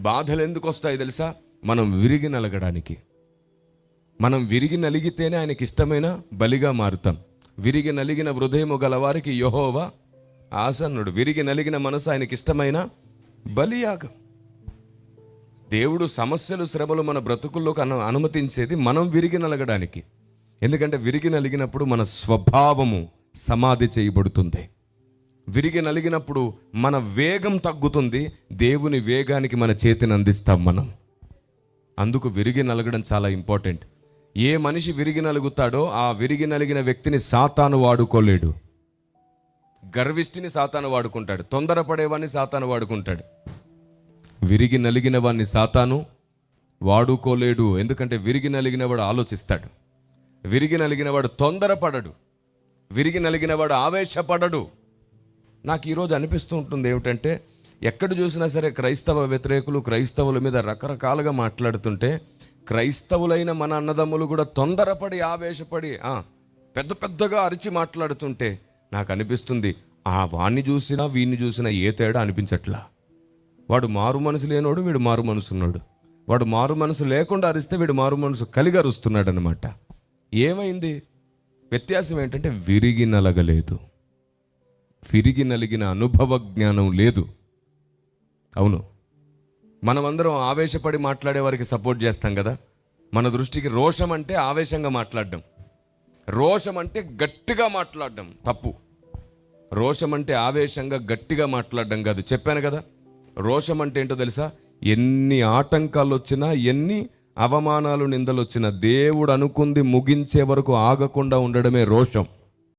బాధలు ఎందుకు వస్తాయి తెలుసా? మనం విరిగి నలగడానికి. మనం విరిగి నలిగితేనే ఆయనకి ఇష్టమైన బలిగా మారుతాం. విరిగి నలిగిన హృదయము గలవారికి యహోవా ఆసన్నుడు. విరిగి నలిగిన మనసు ఆయనకి ఇష్టమైన బలియాగం. దేవుడు సమస్యలు శ్రమలు మన బ్రతుకుల్లోకి అను అనుమతించేది మనం విరిగి నలగడానికి. ఎందుకంటే విరిగి నలిగినప్పుడు మన స్వభావము సమాధి చేయబడుతుంది. విరిగి నలిగినప్పుడు మన వేగం తగ్గుతుంది దేవుని వేగానికి మన చేతిని అందిస్తాం మనం. అందుకు విరిగి నలగడం చాలా ఇంపార్టెంట్. ఏ మనిషి విరిగి నలుగుతాడో ఆ విరిగి నలిగిన వ్యక్తిని సాతాను వాడుకోలేడు. గర్విష్ఠిని సాతాను వాడుకుంటాడు తొందరపడేవాడిని సాతాను వాడుకుంటాడు. విరిగి నలిగిన వాడిని సాతాను వాడుకోలేడు ఎందుకంటే విరిగి నలిగిన వాడు ఆలోచిస్తాడు. విరిగి నలిగిన వాడు తొందరపడడు విరిగి నలిగిన వాడు ఆవేశపడడు. నాకు ఈరోజు అనిపిస్తూ ఉంటుంది ఏమిటంటే ఎక్కడ చూసినా సరే క్రైస్తవ వ్యతిరేకులు క్రైస్తవుల మీద రకరకాలుగా మాట్లాడుతుంటే క్రైస్తవులైన మన అన్నదమ్ములు కూడా తొందరపడి ఆవేశపడి పెద్ద పెద్దగా అరిచి మాట్లాడుతుంటే నాకు అనిపిస్తుంది ఆ వాణ్ణి చూసినా వీణ్ణి చూసినా ఏ తేడా అనిపించట్లా? వాడు మారు మనసు లేనోడు వీడు మారు మనసు ఉన్నాడు. వాడు మారు మనసు లేకుండా అరిస్తే వీడు మారు మనసు కలిగి అరుస్తున్నాడు అనమాట ఏమైంది? వ్యత్యాసం ఏంటంటే విరిగి నలగలేదు. విరిగి నలిగిన అనుభవ జ్ఞానం లేదు. అవును. మనమందరం ఆవేశపడి మాట్లాడే వారికి సపోర్ట్ చేస్తాం కదా. మన దృష్టికి రోషం అంటే ఆవేశంగా మాట్లాడడం. రోషం అంటే గట్టిగా మాట్లాడడం తప్పు. రోషం అంటే ఆవేశంగా గట్టిగా మాట్లాడడం కాదు. చెప్పాను కదా. రోషం అంటే ఏంటో తెలుసా? ఎన్ని ఆటంకాలు వచ్చినా ఎన్ని అవమానాలు నిందలు వచ్చినా దేవుడు అనుకుంది ముగించే వరకు ఆగకుండా ఉండడమే రోషం.